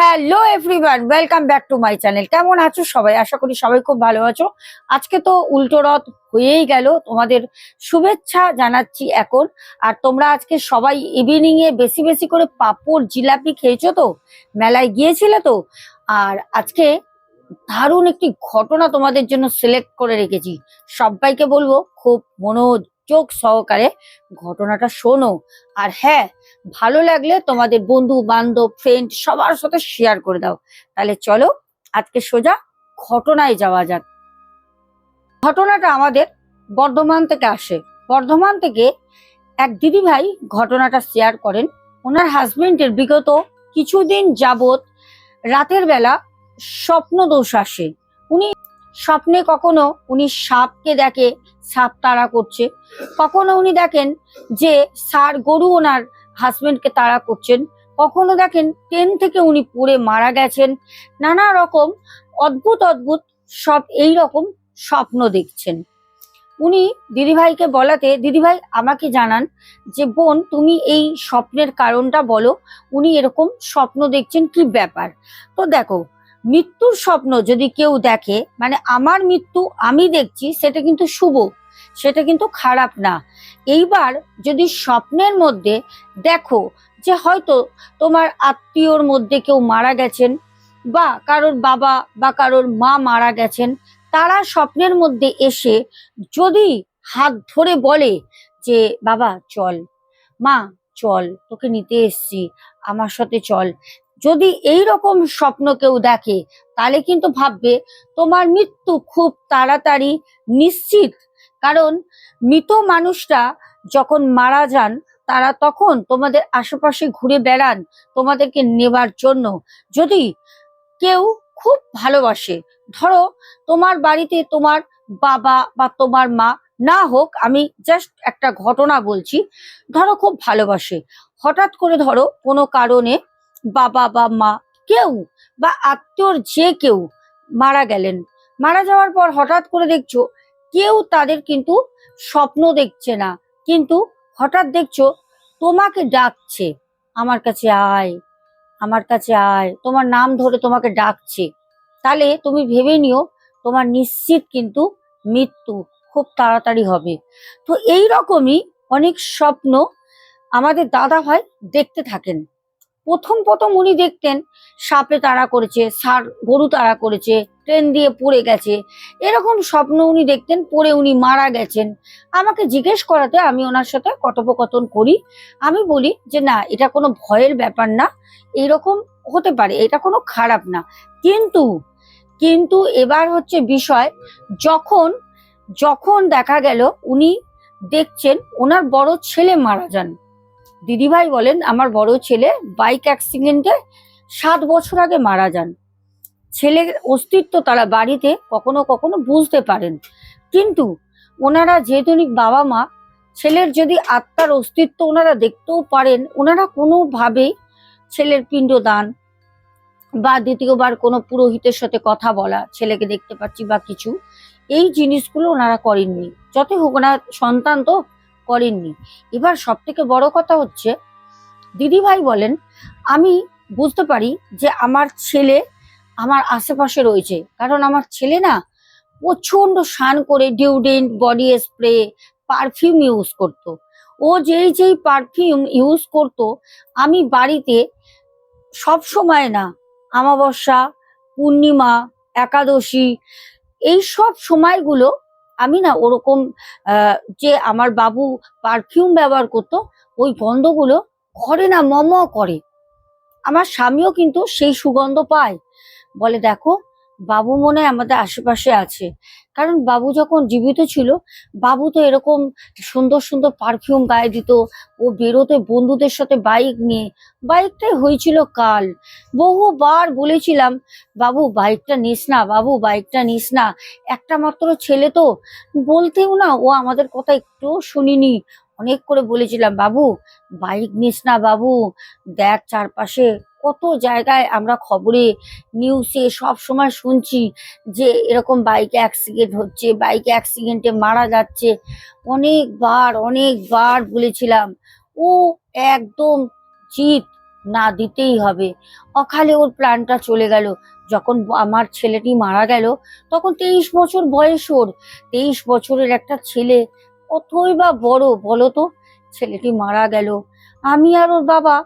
Hello everyone welcome back to my channel কেমন আছো সবাই? আশা করি সবাই খুব ভালো আছো। আজকে তো উল্টো রথ হয়েই গেল। তোমাদের শুভেচ্ছা জানাচ্ছি এখন। আর তোমরা আজকে সবাই ইভিনিং এ বেশি বেশি করে পাপড়, জিলাপি খেয়েছো তো? মেলায় গিয়েছিলে তো? আর আজকে দারুণ একটি ঘটনা তোমাদের জন্য সিলেক্ট করে রেখেছি। সবাইকে বলব, খুব মনোযোগ সহকারে ঘটনাটা শোনো। আর হ্যাঁ ভালো লাগলে তোমাদের বন্ধু, বান্ধব ফ্রেন্ড সবার সাথে শেয়ার করে দাও। তাহলে চলো, আজকে সোজা ঘটনায় যাওয়া যাক। ঘটনাটা আমাদের বর্ধমান থেকে আসে। বর্ধমান থেকে এক দিদি ভাই ঘটনাটা শেয়ার করেন। ওনার হাজবেন্ডের বিগত কিছুদিন যাবত রাতের বেলা স্বপ্ন দোষ আসে। উনি স্বপ্নে কখনো উনি সাপকে দেখে, সাপ তাড়া করছে। কখনো উনি দেখেন যে সার গরু ওনার হাজবেন্ডকে তাড়া করছেন। কখনো দেখেন ট্রেন থেকে উনি পড়ে মারা গেছেন। নানা রকম অদ্ভুত অদ্ভুত সব এই রকম স্বপ্ন দেখছেন। উনি দিদিভাইকে বলাতে, দিদিভাই, আমাকে জানান যে বোন, তুমি এই স্বপ্নের কারণটা বলো, উনি এরকম স্বপ্ন দেখছেন কি ব্যাপার? তো দেখো, মৃত্যুর স্বপ্ন যদি কেউ দেখে মানে আমার মৃত্যু আমি দেখছি, সেটা কিন্তু শুভ। সেটা কিন্তু খারাপ না। এইবার যদি স্বপ্নের মধ্যে দেখো যে হয়তো তোমার আত্মীয়র মধ্যে কেউ মারা গেছেন বা কারোর বাবা বা কারোর মা মারা গেছেন, তারা স্বপ্নের মধ্যে এসে যদি হাত ধরে বলে যে, বাবা, চল, মা, চল, তোকে নিতে এসছি, আমার সাথে চল। যদি এই রকম স্বপ্ন কেউ দেখে, তাহলে কিন্তু ভাববে তোমার মৃত্যু খুব তাড়াতাড়ি নিশ্চিত কারণ মৃত মানুষটা যখন মারা যান, তারা তখন তোমাদের আশেপাশে ঘুরে বেড়ান, তোমাদেরকে নেবার জন্য। যদি কেউ খুব ভালোবাসে, ধরো তোমার বাড়িতে তোমার বাবা বা তোমার মা না হোক, আমি জাস্ট একটা ঘটনা বলছি, ধরো খুব ভালোবাসে। হঠাৎ করে ধরো কোনো কারণে বাবা বা মা কেউ বা আত্মীয়র যে কেউ মারা গেলেন। মারা যাওয়ার পর হঠাৎ করে দেখছ কেউ তাদের কিন্তু স্বপ্ন দেখছে না। কিন্তু হঠাৎ দেখছ, তোমাকে ডাকছে। আমার কাছে আয়, আমার কাছে আয়, তোমার নাম ধরে তোমাকে ডাকছে। তাহলে তুমি ভেবে নিও, তোমার নিশ্চিত কিন্তু মৃত্যু খুব তাড়াতাড়ি হবে। তো এই রকমই অনেক স্বপ্ন আমাদের দাদা ভাই দেখতে থাকেন। প্রথম প্রথম উনি দেখতেন, সাপে তাড়া করেছে, সার, গরু তাড়া করেছে ট্রেন দিয়ে পড়ে গেছে। এরকম স্বপ্ন উনি দেখতেন, পড়ে উনি মারা গেছেন। আমাকে জিজ্ঞেস করাতে আমি ওনার সাথে কথোপকথন করি। আমি বলি যে, না, এটা কোনো ভয়ের ব্যাপার না। এইরকম হতে পারে, এটা কোনো খারাপ না। কিন্তু কিন্তু এবার হচ্ছে বিষয়, যখন যখন দেখা গেল উনি দেখছেন ওনার বড় ছেলে মারা যান। দিদিভাই বলেন, আমার বড় ছেলে বাইক অ্যাক্সিডেন্টে সাত বছর আগে মারা যান। ছেলের অস্তিত্ব তারা বাড়িতে কখনো কখনো বুঝতে পারেন। কিন্তু ওনারা যেহেতু বাবা মা, ছেলের যদি আত্মার অস্তিত্ব ওনারা দেখতেও পারেন, ওনারা কোনোভাবেই ছেলের পিণ্ড দান বা দ্বিতীয়বার কোনো পুরোহিতের সাথে কথা বলা, ছেলেকে দেখতে পাচ্ছি বা কিছু, এই জিনিসগুলো ওনারা করেননি। যতই হোক, ওনার সন্তান তো করেননি। এবার সব থেকে বড় কথা হচ্ছে, দিদিভাই বলেন, আমি বুঝতে পারি যে আমার ছেলে আমার আশেপাশে রয়েছে। কারণ আমার ছেলে না প্রচণ্ড স্নান করে deodorant, body spray, perfume use করত। ও যেই যেই পারফিউম ইউজ করত, আমি বাড়িতে সব সময় না আমাবস্যা পূর্ণিমা, একাদশী এই সব সময়গুলো আমি না ওরকম যে আমার বাবু পারফিউম ব্যবহার করতো, ওই গন্ধগুলো ঘরে না মম করে। আমার স্বামীও কিন্তু সেই সুগন্ধ পায়। বলে, দেখো, বাবু মনে হয় আমাদের আশেপাশে আছে। কারণ বাবু যখন জীবিত ছিল, বাবু তো এরকম সুন্দর সুন্দর পারফিউম গায়ে দিত, ও বেরোতে বন্ধুদের সাথে বাইক নিয়ে। বাইকটাই হয়েছিল কাল। বহুবার বলেছিলাম, বাবু বাইকটা নিস না, বাবু বাইকটা নিস না। একটা মাত্র ছেলে তো। বলতেও না, ও আমাদের কথা একটু শুনিনি। অনেক করে বলেছিলাম, বাবু বাইক নিস না বাবু। দেখ চারপাশে কত জায়গায় আমরা খবরে নিউজে সব সময় শুনছি যে এরকম বাইক অ্যাক্সিডেন্ট হচ্ছে বাইক অ্যাক্সিডেন্টে মারা যাচ্ছে। অনেকবার অনেকবার বলেছিলাম, ও একদম জিত না দিতেই হবে। অকালে ওর প্রাণটা চলে গেল। যখন আমার ছেলেটি মারা গেল, তখন তেইশ বছর বয়স ওর। তেইশ বছরের একটা ছেলে, কতই বা বড় বলো তো, ছেলেটি মারা গেল। আমি আর ওর বাবা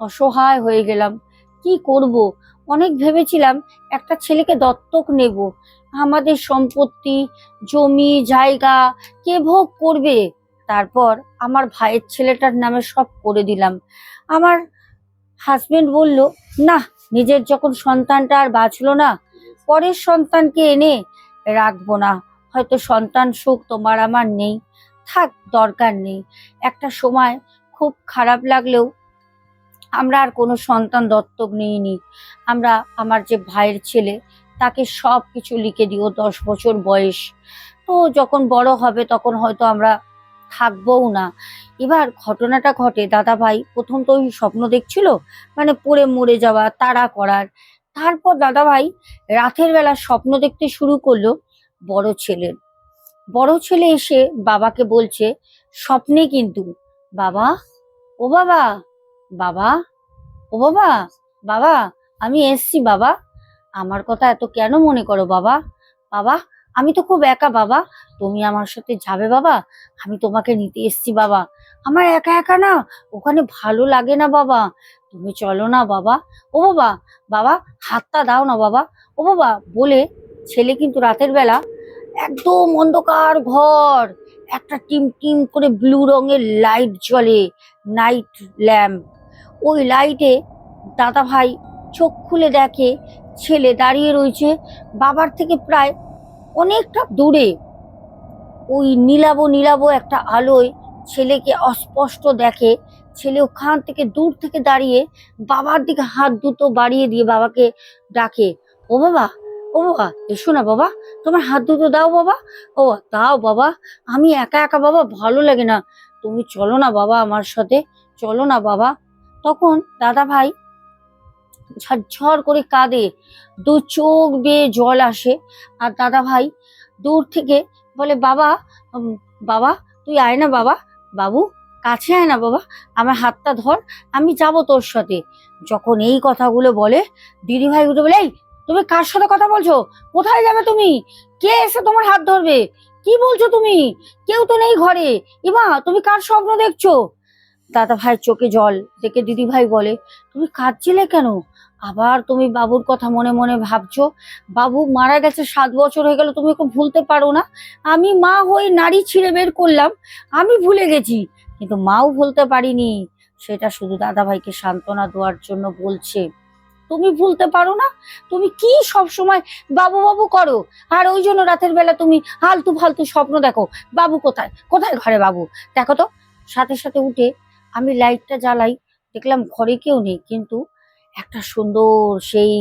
অসহায় হয়ে গেলাম। কি করব? অনেক ভেবেছিলাম একটা ছেলেকে দত্তক নেব। আমাদের সম্পত্তি, জমি, জায়গা কে ভোগ করবে? তারপর আমার ভাইয়ের ছেলেটার নামে সব করে দিলাম। আমার হাজবেন্ড বলল, না, নিজের যখন সন্তানটা আর বাঁচলো না, পরের সন্তানকে এনে রাখব না। হয়তো সন্তান সুখ তোমার আমার নেই। থাক, দরকার নেই। একটা সময় খুব খারাপ লাগলেও আমরা আর কোনো সন্তান দত্তক নিইনি। আমরা আমার যে ভাইয়ের ছেলে, তাকে সব কিছু লিখে দিও, দশ বছর বয়স। তো যখন বড় হবে তখন হয়তো আমরা থাকবও না। এবার ঘটনাটা ঘটে দাদা ভাই প্রথম তো ওই স্বপ্ন দেখছিল মানে পড়ে মরে যাওয়া, তাড়া করার। তারপর দাদা ভাই রাতের বেলা স্বপ্ন দেখতে শুরু করল বড় ছেলের। বড় ছেলে এসে বাবাকে বলছে, স্বপ্নে কিন্তু, বাবা, ও বাবা বাবা? ও বাবা? বাবা, আমি এসছি, বাবা। আমার কথা এত কেন মনে করো, বাবা? বাবা, আমি তো খুব একা, বাবা। তুমি আমার সাথে যাবে, বাবা? আমি তোমাকে নিতে এসছি, বাবা। আমার একা একা না, ওখানে ভালো লাগে না, বাবা। তুমি চলো না, বাবা। ও বাবা বাবা, হাতটা দাও না, বাবা। ও বাবা, বলে ছেলে কিন্তু রাতের বেলা একদম অন্ধকার ঘর, একটা টিম টিম করে ব্লু রঙের লাইট জ্বলে নাইট ল্যাম্প ওই লাইটে দাদা ভাই চোখ খুলে দেখে, ছেলে দাঁড়িয়ে রয়েছে বাবার থেকে প্রায় অনেকটা দূরে। ওই নীলাবো নীলাবো একটা আলোয় ছেলেকে অস্পষ্ট দেখে, ছেলে ওখান থেকে দূর থেকে দাঁড়িয়ে বাবার দিকে হাত দুটো বাড়িয়ে দিয়ে বাবাকে ডাকে, ও বাবা ও বাবা, এসো না বাবা, তোমার হাত দুটো দাও বাবা, ও দাও বাবা, আমি একা একা বাবা ভালো লাগে না, তুমি চলো না বাবা আমার সাথে, চলো না বাবা। তখন দাদা ভাই ঝরঝর করে কাঁদে। দু চোখ বেয়ে জল আসে। আর দাদা ভাই দূর থেকে বলে, বাবা বাবা, তুই আয় না বাবা। বাবু, কাছে আয় না বাবা। আমার হাতটা ধর, আমি যাব তোর সাথে। যখন এই কথাগুলো বলে, দিদি ভাই উঠে বলে, এই, তুমি কার সাথে কথা বলছো? কোথায় যাবে তুমি? কে এসে তোমার হাত ধরবে? কি বলছো তুমি? কেউ তো নেই ঘরে। ইমা, তুমি কার স্বপ্ন দেখছ? দাদা ভাইয়ের চোখে জল, দেখে দিদি ভাই বলে, তুমি কাঁদছিলে কেন? আবার তুমি বাবুর কথা মনে মনে ভাবছ। বাবু মারা গেছে সাত বছর হয়ে গেল, তুমি ওকে ভুলতে পারো না। আমি মা হয়ে নারী ছিঁড়ে বের করলাম, আমি ভুলে গেছি, কিন্তু মাও ভুলতে পারিনি। সেটা শুধু দাদা ভাইকে সান্ত্বনা দেওয়ার জন্য বলছে। তুমি ভুলতে পারো না? তুমি কি সব সময় বাবু বাবু করো? আর ওই জন্য রাতের বেলা তুমি হালতু ফালতু স্বপ্ন দেখো। বাবু কোথায়? কোথায় ঘরে বাবু? দেখো তো। সাথে সাথে উঠে আমি লাইটটা জ্বালাই, দেখলাম ঘরে কেউ নেই, কিন্তু একটা সুন্দর সেই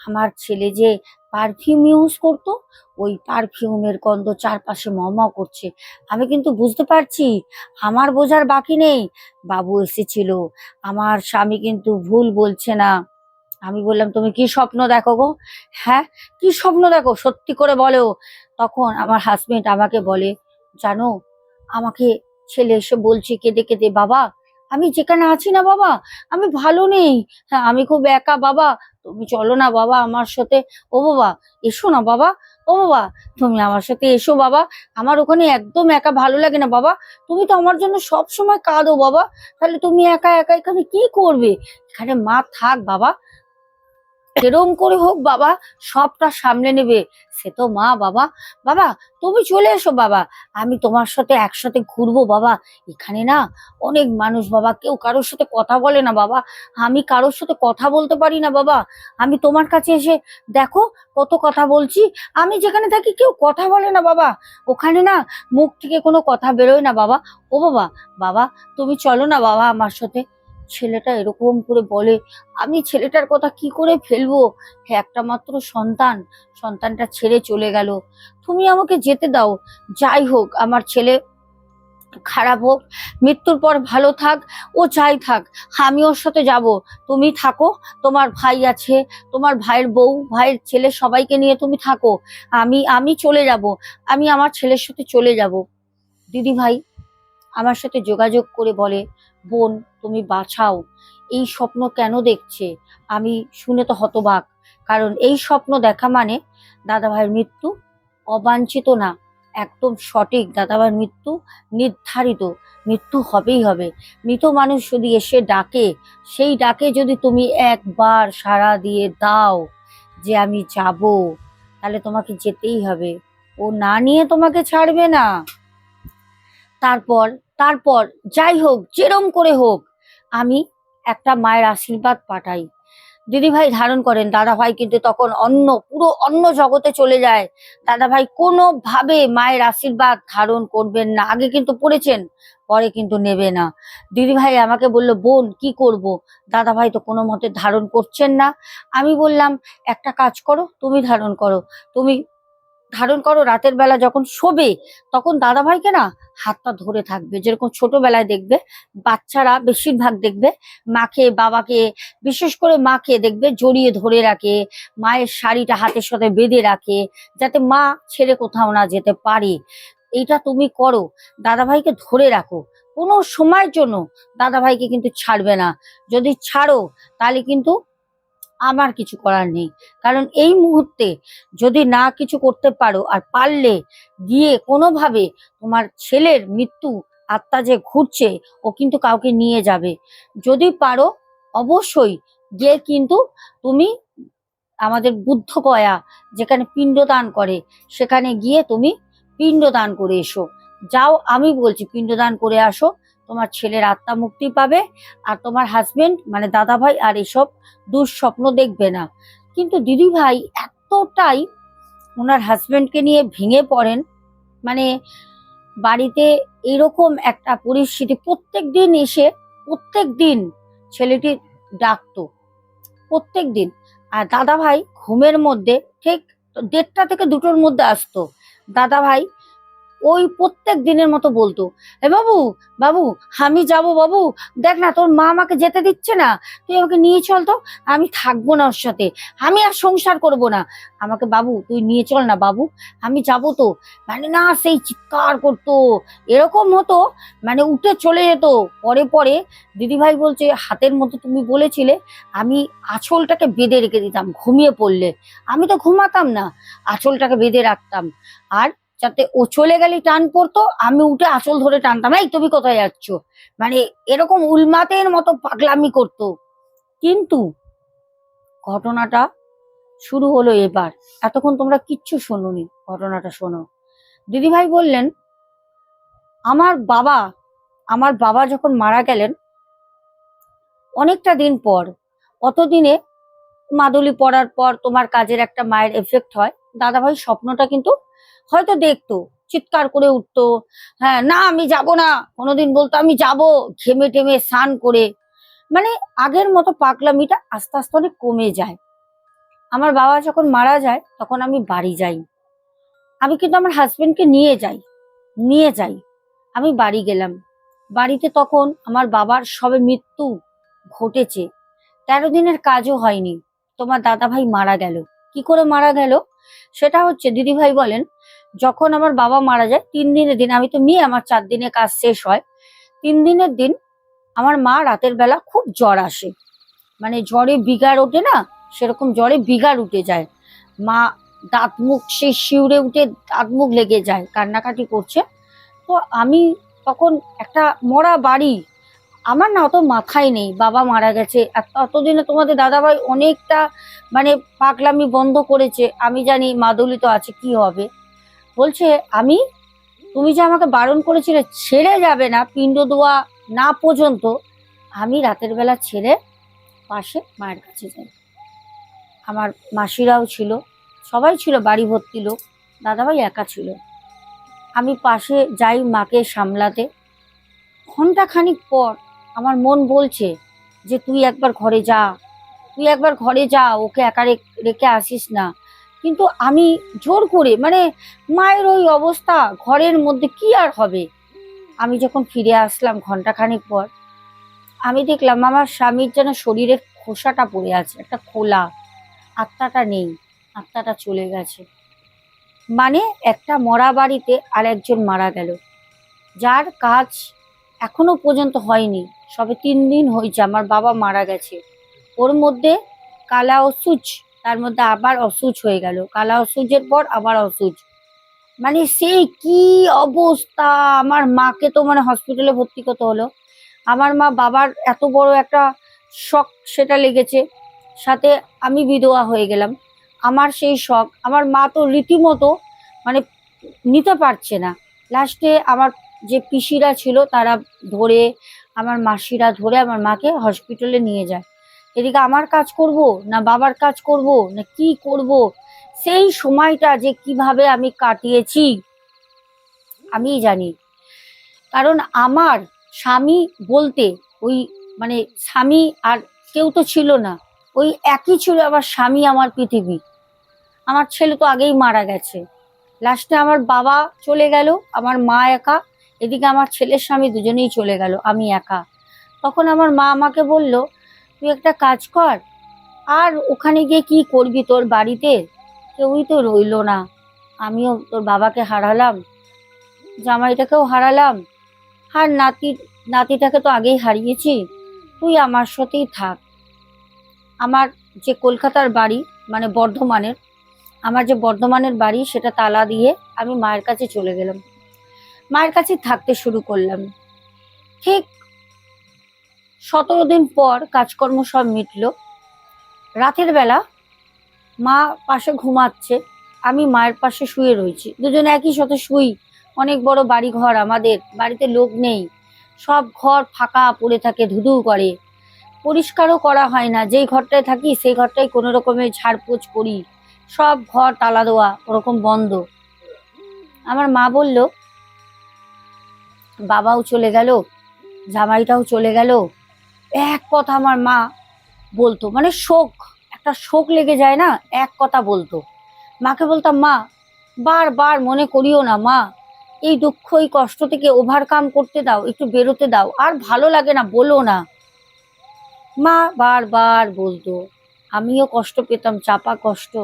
আমার ছেলে যে পারফিউম ইউজ করতো, ওই পারফিউমের গন্ধ চারপাশে মহমা করছে। আমি কিন্তু বুঝতে পারছি, আমার বোঝার বাকি নেই। বাবু এসেছিল, আমার স্বামী কিন্তু ভুল বলছে না। আমি বললাম, তুমি কি স্বপ্ন দেখো গো? হ্যাঁ কি স্বপ্ন দেখো? সত্যি করে বলো। তখন আমার হাজবেন্ড আমাকে বলে, জানো, আমাকে ছেলে এসে বলছে কেঁদে কেঁদে, বাবা আমি যেখানে আছি না বাবা, আমি ভালো নেই। হ্যাঁ আমি খুব একা বাবা। তুমি চলো না বাবা আমার সাথে। ও বাবা, এসো না বাবা। ও বাবা, তুমি আমার সাথে এসো বাবা। আমার ওখানে একদম একা ভালো লাগে না বাবা। তুমি তো আমার জন্য সব সময় কাঁদো বাবা। তাহলে তুমি একা একা এখানে কি করবে? এখানে মা থাক বাবা। এরম করে হোক বাবা, সবটা সামলে নেবে। সে তো মা, বাবা। বাবা, তুমি চলে এসো, বাবা। আমি তোমার সাথে একসাথে ঘুরবো, বাবা। এখানে না অনেক মানুষ, বাবা। কেউ কারোর সাথে কথা বলে না, বাবা। আমি কারোর সাথে কথা বলতে পারি না, বাবা। আমি তোমার কাছে এসে দেখো কত কথা বলছি। আমি যেখানে থাকি কেউ কথা বলে না, বাবা। ওখানে না মুখ থেকে কোনো কথা বেরোয় না, বাবা। ও বাবা বাবা, তুমি চলো না, বাবা, আমার সাথে। ছেলেটা এরকম করে বলে, আমি ছেলেটার কথা কি করে ফেলব? একটা মাত্র সন্তান, সন্তানটা ছেড়ে চলে গেল। তুমি আমাকে যেতে দাও। যাই হোক, আমার ছেলে খারাপ হোক, মৃত্যুর পর ভালো থাক, ও চাই থাক, আমি ওর সাথে যাব। তুমি থাকো, তোমার ভাই আছে, তোমার ভাইয়ের বউ, ভাইয়ের ছেলে সবাইকে নিয়ে তুমি থাকো। আমি আমি চলে যাব, আমি আমার ছেলের সাথে চলে যাব। দিদি ভাই আমার সাথে যোগাযোগ করে বলে, বোন তুমি বাঁচাও। এই স্বপ্ন কেন দেখছে? আমি শুনে তো হতবাক। কারণ এই স্বপ্ন দেখা মানে দাদাভাইয়ের মৃত্যু? অবাঞ্ছিত না, একদম সঠিক। দাদাভাইয়ের মৃত্যু নির্ধারিত। মৃত্যু হবেই হবে। মৃত মানুষ যদি এসে ডাকে, সেই ডাকে যদি তুমি একবার সাড়া দিয়ে দাও যে আমি যাব, তাহলে তোমাকে যেতেই হবে। ও না নিয়ে তোমাকে ছাড়বে না। তারপর তারপর, যাই হোক, যেরম করে হোক আমি একটা মায়ের আশীর্বাদ পাঠাই। দিদি ভাই ধারণ করেন দাদা ভাই কিন্তু তখন অন্য, পুরো অন্য জগতে চলে যায়। দাদা ভাই কোনোভাবে মায়ের আশীর্বাদ ধারণ করবেন না, আগে কিন্তু পড়েছেন, পরে কিন্তু নেবে না। দিদি ভাই আমাকে বলল, বোন, কি করব? দাদা ভাই তো কোনো মতে ধারণ করছেন না। আমি বললাম, একটা কাজ করো, তুমি ধারণ করো। তুমি ধারণ করো, রাতের বেলা যখন শোবে, তখন দাদা ভাইকে না হাতটা ধরে থাকবে। যেরকম ছোটবেলায় দেখবে, বাচ্চারা বেশিরভাগ দেখবে, মাকে, বাবাকে, বিশেষ করে মাকে দেখবে জড়িয়ে ধরে রাখে, মায়ের শাড়িটা হাতের সাথে বেঁধে রাখে, যাতে মা ছেড়ে কোথাও না যেতে পারে। এইটা তুমি করো দাদা ভাইকে ধরে রাখো। কোনো সময়ের জন্য দাদা ভাইকে কিন্তু ছাড়বে না। যদি ছাড়ো, তাহলে কিন্তু আমার কিছু করার নেই। কারণ এই মুহূর্তে যদি না কিছু করতে পারো আর পারলে গিয়ে কোনোভাবে তোমার ছেলের মৃত্যু আত্মা যে ঘুরছে, ও কিন্তু কাউকে নিয়ে যাবে। যদি পারো, অবশ্যই গিয়ে কিন্তু তুমি আমাদের বুদ্ধ গয়া যেখানে পিণ্ডদান করে, সেখানে গিয়ে তুমি পিণ্ডদান করে এসো। যাও, আমি বলছি পিণ্ডদান করে আসো। তোমার ছেলের আত্মা মুক্তি পাবে আর তোমার হাজবেন্ড মানে দাদা ভাই আর এসব দুঃস্বপ্ন দেখবে না। কিন্তু দিদি ভাই এতটাই ওনার হাজবেন্ডকে নিয়ে ভেঙে পড়েন মানে বাড়িতে এরকম একটা পরিস্থিতি প্রত্যেক দিন এসে প্রত্যেক দিন ছেলেটি ডাকতো প্রত্যেক দিন আর দাদা ভাই ঘুমের মধ্যে, ঠিক দেড়টা থেকে দুটোর মধ্যে আসতো। দাদা ভাই ওই প্রত্যেক দিনের মতো বলতো, এ বাবু বাবু, আমি যাব বাবু, দেখ না, তোর মা আমাকে যেতে দিচ্ছে না, তুই আমাকে নিয়ে চল তো, আমি থাকব না ওর সাথে, আমি আর সংসার করব না। আমাকে, বাবু, তুই নিয়ে চল না, বাবু, আমি যাব তো। মানে না, সেই চিৎকার করতো, এরকম হতো মানে উঠে চলে যেত। পরে পরে দিদিভাই বলছে, হাতের মতো তুমি বলেছিলে, আমি আঁচলটাকে বেঁধে রেখে দিতাম, ঘুমিয়ে পড়লে। আমি তো ঘুমাতাম না, আঁচলটাকে বেঁধে রাখতাম। আর যাতে ও চলে গেলে টান পড়তো, আমি উঠে আঁচল ধরে টানতাম। এই, তুমি কোথায় যাচ্ছ? মানে এরকম উলমাতের মতো পাগলামি করতো। কিন্তু ঘটনাটা শুরু হলো এবার। এতক্ষণ তোমরা কিচ্ছু শোনোনি ঘটনাটা, শোনো। দিদিভাই বললেন, আমার বাবা আমার বাবা যখন মারা গেলেন, অনেকটা দিন পর, অতদিনে মাদুলি পড়ার পর তোমার কাজের একটা মায়ের এফেক্ট হয়। দাদাভাই স্বপ্নটা কিন্তু হয়তো দেখতো, চিৎকার করে উঠতো হ্যাঁ না, আমি যাব না। কোনোদিন বলতো, আমি যাব। ঘেমে টেমে স্নান করে। মানে আগের মতো পাগলামিটা আস্তে আস্তে অনেক কমে যায়। আমার বাবা যখন মারা যায়, তখন আমি বাড়ি যাই। আমি কিন্তু আমার হাজবেন্ডকে নিয়ে যাই নিয়ে যাই। আমি বাড়ি গেলাম। বাড়িতে তখন আমার বাবার সবে মৃত্যু ঘটেছে। তেরো দিনের কাজও হয়নি। তোমার দাদা ভাই মারা গেল। কি করে মারা গেল? সেটা হচ্ছে, দিদি ভাই বলেন, যখন আমার বাবা মারা যায়, তিন দিনের দিন, আমি তো মেয়ে, আমার চার দিনে কাজ শেষ হয়, তিন দিনের দিন আমার মা রাতের বেলা খুব জ্বর আসে। মানে জ্বরে বিগার ওঠে না, সেরকম জ্বরে বিগার উঠে যায়। মা দাঁত মুখ সেই শিউরে উঠে দাঁত মুখ লেগে যায়, কান্নাকাটি করছে। তো আমি তখন একটা মরা বাড়ি আমার না অত মাথায় নেই, বাবা মারা গেছে। এত, অতদিনে তোমাদের দাদাভাই অনেকটা মানে পাগলামি বন্ধ করেছে। আমি জানি মাদুলি তো আছে, কি হবে? বলছে, আমি, তুমি যে আমাকে বারণ করেছিলে, ছেড়ে যাবে না, পিণ্ড দেওয়া না পর্যন্ত, আমি রাতের বেলা ছেড়ে পাশে মায়ের কাছে যাই। আমার মাসিরাও ছিল, সবাই ছিল, বাড়ি ভর্তি লোক, দাদাভাই একা ছিল। আমি পাশে যাই মাকে সামলাতে। ঘণ্টা খানিক পর আমার মন বলছে যে তুই একবার ঘরে যা, তুই একবার ঘরে যা, ওকে একা রেখে আসিস না। কিন্তু আমি জোর করে মানে মায়ের ওই অবস্থা, ঘরের মধ্যে কি আর হবে? আমি যখন ফিরে আসলাম ঘন্টাখানেক পর, আমি দেখলাম আমার স্বামীর যেন শরীরের খোসাটা পড়ে আছে, একটা খোলা। আত্মাটা নেই, আত্মাটা চলে গেছে। মানে একটা মরা বাড়িতে আর একজন মারা গেল। যার কাজ এখনও পর্যন্ত হয়নি। সবে তিন দিন হয়েছে আমার বাবা মারা গেছে। ওর মধ্যে কালা অসুচ, তার মধ্যে আবার অসুচ হয়ে গেল। কালা অসুচের পর আবার অসুচ। মানে সেই কি অবস্থা? আমার মাকে তো মানে হসপিটালে ভর্তি করতে হলো। আমার মা বাবার এত বড় একটা শখ সেটা লেগেছে। সাথে আমি বিধবা হয়ে গেলাম। আমার সেই শখ, আমার মা তো রীতিমতো মানে নিতে পারছে না। লাস্টে আমার যে পিসিরা ছিল তারা ধরে আমার মাসিরা ধরে আমার মাকে হসপিটালে নিয়ে যায়। এদিকে আমার কাজ করব না বাবার কাজ করব না কি করব? সেই সময়টা যে কীভাবে আমি কাটিয়েছি আমি জানি। কারণ আমার স্বামী বলতে ওই মানে স্বামী আর কেউ তো ছিল না, ওই একই ছিল আমার স্বামী আমার পৃথিবী। আমার ছেলে তো আগেই মারা গেছে। লাস্টে আমার বাবা চলে গেল, আমার মা একা এদিকে আমার ছেলের স্বামী দুজনেই চলে গেল, আমি একা। তখন আমার মা আমাকে বলল, তুই একটা কাজ কর, আর ওখানে গিয়ে কি করবি তোর বাড়িতে? কেউই তো রইল না। আমিও তোর বাবাকে হারালাম, জামাইটাকেও হারালাম, আর নাতি, নাতিটাকে তো আগেই হারিয়েছি। তুই আমার সাথেই থাক। আমার যে কলকাতার বাড়ি মানে বর্ধমানের, আমার যে বর্ধমানের বাড়ি, সেটা তালা দিয়ে আমি মায়ের কাছে চলে গেলাম। মায়ের কাছে থাকতে শুরু করলাম। ঠিক সতেরো দিন পর কাজকর্ম সব মিটলো। রাতের বেলা মা পাশে ঘুমাচ্ছে, আমি মায়ের পাশে শুয়ে রয়েছি। দুজনে একই সাথে শুই। অনেক বড় বাড়ি ঘর আমাদের, বাড়িতে লোক নেই। সব ঘর ফাঁকা পড়ে থাকে ধুধু করে। পরিষ্কারও করা হয় না, যেই ঘরটায় থাকি সেই ঘরটায় কোনো রকমের ঝাড়পোছ করি। সব ঘর তালা দেওয়া, ওরকম বন্ধ। আমার মা বলল বাবাও চলে গেল, জামাইটাও চলে গেল। এক কথা আমার মা বলতো মানে শোক, একটা শোক লেগে যায় না, এক কথা বলতো। মাকে বলতাম, মা, বারবার মনে করিও না, মা, এই দুঃখ, এই কষ্ট থেকে ওভারকাম করতে দাও, একটু বেরোতে দাও, আর ভালো লাগে না, বলো না। মা বারবার বলতো, আমিও কষ্ট পেতাম, চাপা কষ্ট,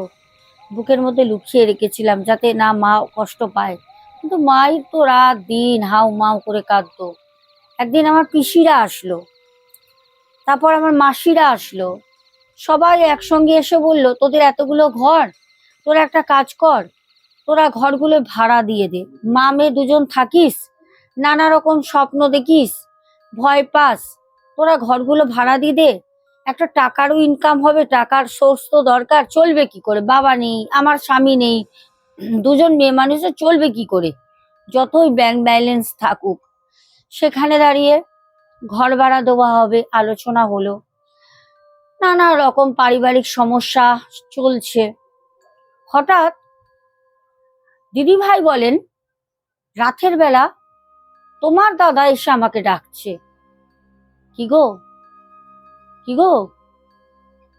বুকের মধ্যে লুকিয়ে রেখেছিলাম, যাতে না মা কষ্ট পায়। কিন্তু মাই তো রাত দিন হাউ মাউ করে কাঁদতো। একদিন আমার পিসিরা আসলো, তারপর আমার মাসিরা আসলো। সবাই একসঙ্গে এসে বলল, তোদের এতগুলো ঘর, তোরা একটা কাজ কর, তোরা ঘরগুলো ভাড়া দিয়ে দে। মা মেয়ে দুজন থাকিস, নানা রকম স্বপ্ন দেখিস, ভয় পাস। তোরা ঘরগুলো ভাড়া দিয়ে দে, একটা টাকারও ইনকাম হবে, টাকার সোর্স তো দরকার, চলবে কি করে? বাবা নেই, আমার স্বামী নেই দুজন মেয়ে মানুষের চলবে কি করে? যতই ব্যাংক ব্যালেন্স থাকুক, সেখানে দাঁড়িয়ে ঘর ভাড়া দেওয়া হবে, আলোচনা হলো। নানা রকম পারিবারিক সমস্যা চলছে। হঠাৎ দিদি ভাই বলেন, রাতের বেলা তোমার দাদা এসে আমাকে ডাকছে। কি গো? কি গো?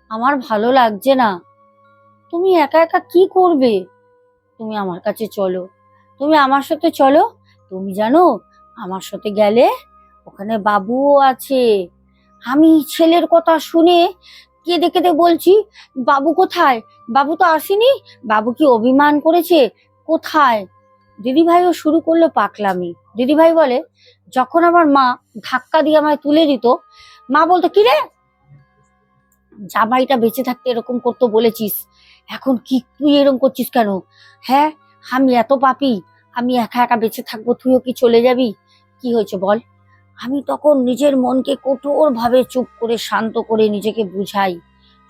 আমার ভালো লাগছে না। তুমি একা একা কি করবে? তুমি আমার কাছে চলো। তুমি আমার সাথে চলো। তুমি জানো, আমার সাথে গেলে ওখানে বাবুও আছে। আমি ছেলের কথা শুনে কেঁদে কেঁদে বলছি, বাবু কোথায়? বাবু তো আসেনি। বাবু কি অভিমান করেছে? কোথায়? দিদিভাইও শুরু করল পাকলামি দিদিভাই বলে, যখন আমার মা ধাক্কা দিয়ে আমায় তুলে দিত, মা বলতো, কি রে? জামাইটা বেঁচে থাকতে এরকম করতো বলেছিস। এখন কি তুই এরকম করছিস কেন? হ্যাঁ আমি এত পাপি, আমি একা একা বেঁচে থাকব, তুইও কি চলে যাবি? কি হয়েছে বল? আমি তখন নিজের মনকে কঠোর ভাবে চুপ করে শান্ত করে নিজেকে বুঝাই।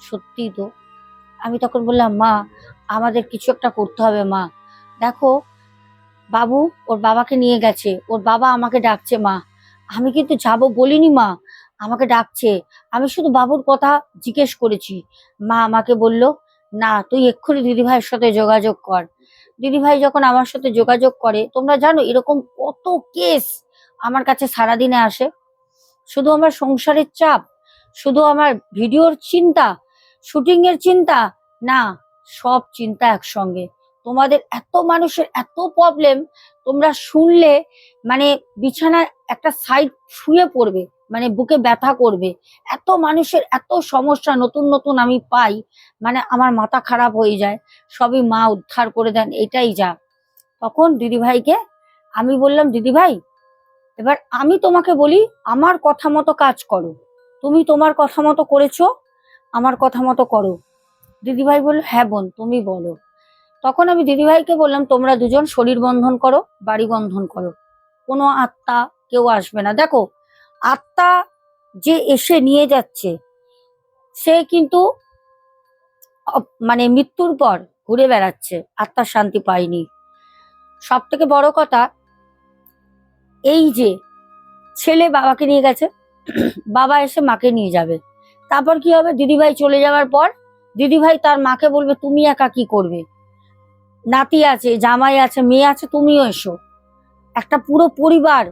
সত্যি তো। আমি তখন বললাম, মা, আমাদের কিছু একটা করতে হবে, মা। দেখো, বাবু ওর বাবাকে নিয়ে গেছে, ওর বাবা আমাকে ডাকছে, মা। আমি কিন্তু যাব বলিনি, মা। আমাকে ডাকছে। আমি শুধু বাবুর কথা জিজ্ঞেস করেছি। মা আমাকে বলল না, তুই এক্ষুনি দিদিভাইয়ের সাথে যোগাযোগ কর। দিদিভাই যখন আমার সাথে যোগাযোগ করে, তোমরা জানো এরকম কত কেস আমার কাছে সারাদিনে আসে। শুধু আমার সংসারের চাপ, শুধু আমার ভিডিওর চিন্তা শুটিং এর চিন্তা, না, সব চিন্তা একসঙ্গে। তোমাদের এত মানুষের এত প্রবলেম তোমরা শুনলে মানে বিছানায় একটা সাইড শুয়ে পড়বে মানে বুকে ব্যথা করবে। এত মানুষের এত সমস্যা নতুন নতুন আমি পাই মানে আমার মাথা খারাপ হয়ে যায়, সবই মা উদ্ধার করে দেন, এটাই যা। তখন দিদিভাইকে আমি বললাম, দিদিভাই, এবার আমি তোমাকে বলি, আমার কথা মতো কাজ করো। তুমি তোমার কথা মতো করেছ, আমার কথা মতো করো। দিদিভাই বলল হ্যাঁ বোন, তুমি বলো। তখন আমি দিদিভাইকে বললাম, তোমরা দুজন শরীর বন্ধন করো, বাড়ি বন্ধন করো। কোনো আত্মা কেউ আসবে না। দেখো, আত্মা যে এসে নিয়ে যাচ্ছে, সে কিন্তু মানে মৃত্যুর পর ঘুরে বেড়াচ্ছে, আত্মার শান্তি পায়নি। সব থেকে বড় কথা, এই যে ছেলে বাবাকে নিয়ে গেছে, বাবা এসে মাকে নিয়ে যাবে। তারপর কি হবে? দিদিভাই চলে যাওয়ার পর দিদিভাই তার মাকে বলবে, তুমি একা কি করবে? নাতি আছে, জামাই আছে, মেয়ে আছে, তুমিও এসো। একটা পুরো পরিবার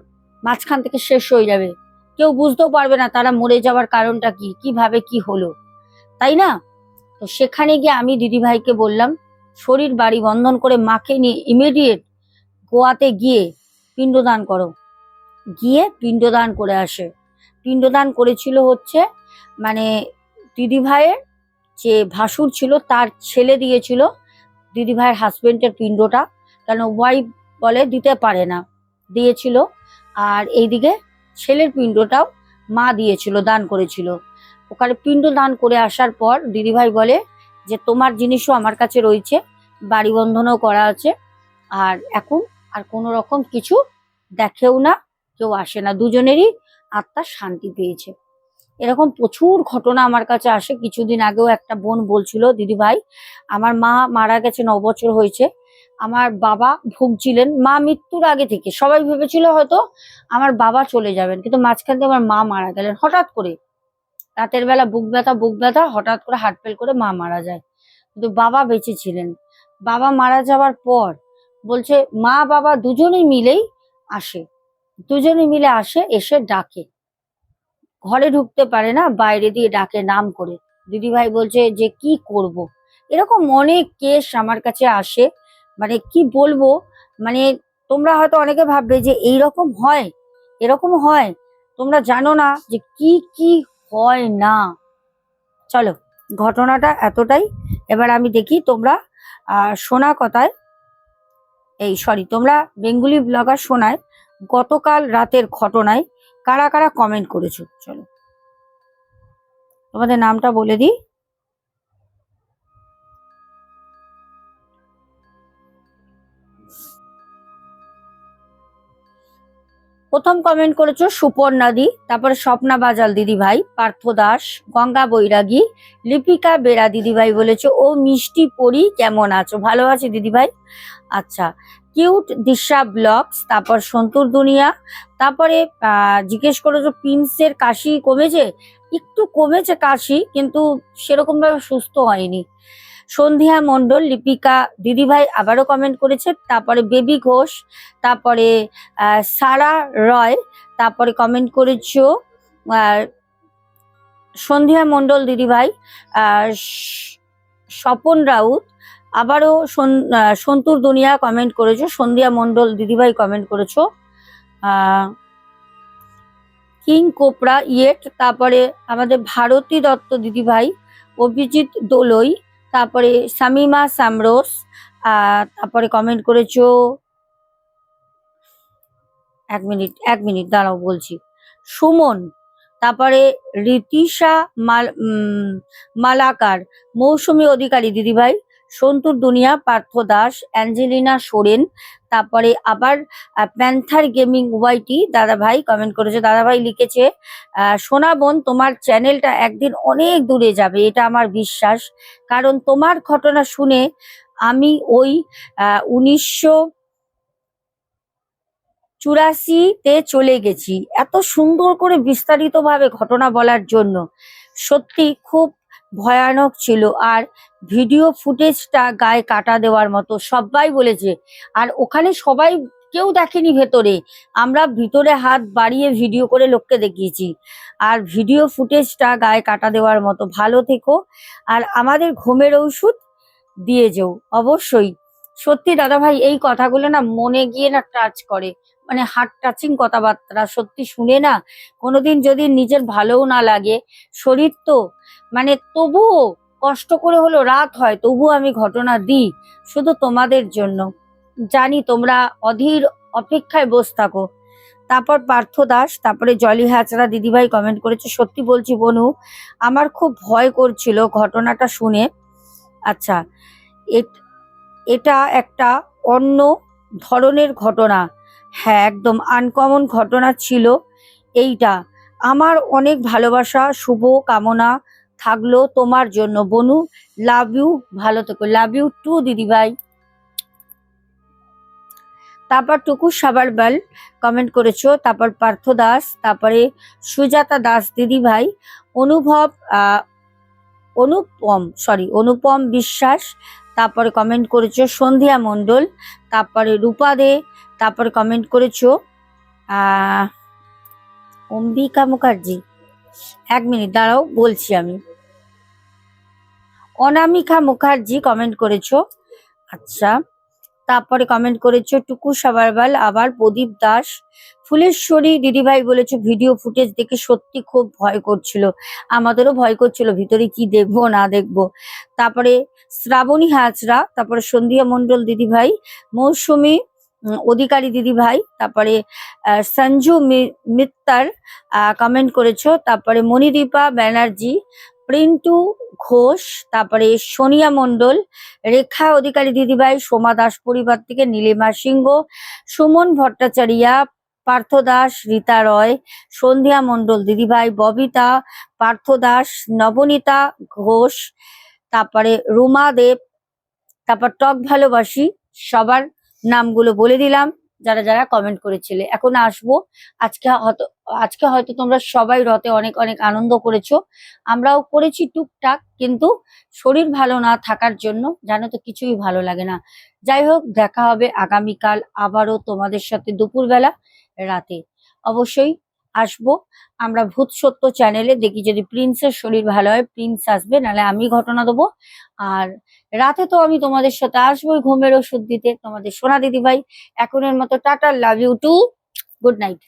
মাঝখান থেকে শেষ হয়ে যাবে। কেউ বুঝতেও পারবে না তারা মরে যাওয়ার কারণটা কি, কীভাবে কি হলো। তাই না? তো সেখানে গিয়ে আমি দিদিভাইকে বললাম, শরীর বাড়ি বন্ধন করে মাকে নিয়ে ইমিডিয়েট গোয়াতে গিয়ে পিণ্ডদান করো। গিয়ে পিণ্ডদান করে আসে। পিণ্ডদান করেছিল হচ্ছে মানে দিদিভাইয়ের যে ভাসুর ছিল, তার ছেলে দিয়েছিল দিদিভাইয়ের হাজবেন্ডের পিণ্ডটা। কেন ওয়াইফ বলে দিতে পারে না। দিয়েছিল। আর এইদিকে ছেলের পিণ্ডটাও মা দিয়েছিল, দান করেছিল। ওখানে পিণ্ড দান করে আসার পর দিদিভাই বলে যে, তোমার জিনিসও আমার কাছে রয়েছে। বাড়ি বন্ধনও করা আছে। আর এখন আর কোনো রকম কিছু দেখেও না। কেউ আসে না। দুজনেরই আত্মা শান্তি পেয়েছে। এরকম প্রচুর ঘটনা আমার কাছে আসে। কিছুদিন আগেও একটা বোন বলছিল, দিদি ভাই, আমার মা মারা গেছে ন বছর হয়েছে। আমার বাবা ভুগছিলেন, মা মৃত্যুর আগে থেকে। সবাই ভেবেছিল হয়তো আমার বাবা চলে যাবেন, কিন্তু মাঝখান দিয়ে আমার মা মারা গেলেন হঠাৎ করে। রাতের বেলা বুক ব্যথা বুক ব্যথা, হঠাৎ করে হার্ট ফেল করে মা মারা যায়। কিন্তু বাবা বেঁচে ছিলেন। বাবা মারা যাওয়ার পর বলছে, মা, বাবা দুজনেই মিলেই আসে। দুজনে মিলে আসে, এসে ডাকে। ঘরে ঢুকতে পারে না, বাইরে দিয়ে ডাকে নাম করে। দিদিভাই বলছে যে, কি করব। এরকম অনেক কেস আমার কাছে আসে। মানে কি বলব? মানে তোমরা হয়তো অনেকে ভাববে যে এই রকম হয়? এরকম হয়? তোমরা জানো না যে, কি কি হয় না? চলো, ঘটনাটা এতটাই। এবার আমি দেখি তোমরা শোনা কথায়, এই সরি তোমরা বেঙ্গুলি ব্লগার শোনায় গতকাল রাতের ঘটনায় কারা কারা কমেন্ট করেছ? চলো। তোমাদের নামটা বলে দিই। প্রথম কমেন্ট করেছ সুপর্ণাদি, তারপরে স্বপ্না বাজাল দিদি ভাই পার্থ দাস, গঙ্গা বৈরাগী, লিপিকা বেরা দিদি ভাই বলেছ, ও মিষ্টি পরি, কেমন আছো? ভালো আছে দিদি ভাই আচ্ছা কিউট দিশা ব্লগস, তারপর সন্তুর দুনিয়া, তারপরে জিজ্ঞেস করেছ পিন্সের কাশি কমেছে? একটু কমেছে কাশি, কিন্তু সেরকম ভাবে সুস্থ হয়নি। সন্ধ্যা মণ্ডল, লিপিকা দিদিভাই আবারও কমেন্ট করেছে, তারপরে বেবি ঘোষ, তারপরে সারা রয়, তারপরে কমেন্ট করেছ সন্ধ্যা মণ্ডল দিদিভাই স্বপন রাউত আবারও সন- সন্তুর দুনিয়া কমেন্ট করেছ, সন্ধ্যা মণ্ডল দিদিভাই কমেন্ট করেছ। কিং কোপড়া ইয়েট, তারপরে আমাদের ভারতী দত্ত দিদিভাই, অভিজিৎ দোলই, তারপরে শামিমা সামরোস তারপরে কমেন্ট করেছ। এক মিনিট এক মিনিট, দাঁড়াও বলছি। সুমন, তারপরে রীতিশা মালাকার, মৌসুমী অধিকারী দিদিভাই সন্তুর দুনিয়া, পার্থ দাস, অ্যাঞ্জেলিনা সোরেন, তারপরে আবার প্যান্থার গেমিং ওয়াইটি দাদা ভাই কমেন্ট করেছে দাদা ভাই লিখেছে সোনা বোন, তোমার চ্যানেলটা একদিন অনেক দূরে যাবে, এটা আমার বিশ্বাস। কারণ তোমার ঘটনা শুনে আমি ওই উনিশশো চুরাশিতে চলে গেছি। এত সুন্দর করে বিস্তারিতভাবে ঘটনা বলার জন্য। সত্যি খুব ভয়ানক ছিল। আর ভিডিও ফুটেজটা গায়ে কাটা দেওয়ার মতো সবাই বলেছে। আর ওখানে সবাই কেউ দেখেনি ভেতরে। আমরা ভিতরে হাত বাড়িয়ে ভিডিও করে লোককে দেখিয়েছি। আর ভিডিও ফুটেজটা গায়ে কাটা দেওয়ার মতো ভালো থেকো। আর আমাদের ঘুমের ঔষধ দিয়ে যেও, অবশ্যই। সত্যি দাদা ভাই এই কথাগুলো না মনে গিয়ে না টাচ করে। মানে হার্ট টাচিং কথাবার্তা সত্যি শুনে না। কোনোদিন যদি নিজের ভালোও না লাগে, শরীর তো মানে তবুও কষ্ট করে হলো রাত হয়, তবুও আমি ঘটনা দিই শুধু তোমাদের জন্য। জানি তোমরা অধীর অপেক্ষায় বসে থাকো। তারপর পার্থ দাস, তারপরে জলি হাজরা দিদিভাই কমেন্ট করেছে, সত্যি বলছি বনু, আমার খুব ভয় করছিল ঘটনাটা শুনে। আচ্ছা এটা একটা অন্য ধরনের ঘটনা। হ্যাঁ একদম আনকমন ঘটনা ছিল এইটা। আমার অনেক ভালোবাসা, শুভ কামনা থাকল তোমার জন্য। বনু লাভ ইউ ভালো থেকো। লাভ ইউ টু দিদিভাই। তারপর টুকু সাবারবাল কমেন্ট করেছ। তারপর পার্থ দাস, তারপরে সুজাতা দাস দিদি ভাই অনুভব অনুপম সরি অনুপম বিশ্বাস, তারপরে কমেন্ট করেছ সন্ধ্যা মণ্ডল, তারপরে রূপা দে, তারপরে কমেন্ট করেছ অম্বিকা মুখার্জি। এক মিনিট, দাঁড়াও, বলছি আমি। অনামিকা মুখার্জি কমেন্ট করেছ। আচ্ছা তারপরে কমেন্ট করেছ, টুকু সাবারবাল, আবার প্রদীপ দাস, ফুলেশ্বরী দিদিভাই বলেছ ভিডিও ফুটেজ দেখে সত্যি খুব ভয় করছিল। আমাদেরও ভয় করছিল, ভিতরে কি দেখব, না দেখব? তারপরে শ্রাবণী হাজরা, তারপরে সন্ধ্যা মণ্ডল দিদিভাই, মৌসুমী অধিকারী দিদিভাই, তারপরে সঞ্জু মিত্তার কমেন্ট করেছ। তারপরে মণিদীপা ব্যানার্জি প্রিন্টু ঘোষ, তারপরে সোনিয়া মণ্ডল, রেখা অধিকারী দিদিভাই, সোমা দাস পরিবার থেকে নীলিমা সিংহ, সুমন ভট্টাচারিয়া, পার্থ দাস, রীতা রয়, সন্ধ্যা মণ্ডল দিদিভাই, ববিতা, পার্থ দাস, নবনীতা ঘোষ, তারপরে রুমা দেব, তারপর টক ভালোবাসি, সবার নামগুলো বলে দিলাম, যারা যারা কমেন্ট করেছিলে। এখন আসব আজকে হয়তো আজকে হয়তো তোমরা সবাই রথে অনেক অনেক আনন্দ করেছ। আমরাও করেছি টুকটাক, কিন্তু শরীর ভালো না থাকার জন্য জানো তো কিছুই ভালো লাগে না। যাই হোক, দেখা হবে আগামীকাল আবারও তোমাদের সাথে দুপুরবেলা রাতে। অবশ্যই আসব। আমরা ভূত সত্য চ্যানেলে দেখি যদি প্রিন্সের শরীর ভালো হয়, প্রিন্স আসবে, নাহলে আমি ঘটনা দেবো। আর রাতে তো আমি তোমাদের সাথে আসবোই ঘুমের ওষুধ দিতে। তোমাদের সোনা দিদি ভাই এখনের মতো tata love you too good night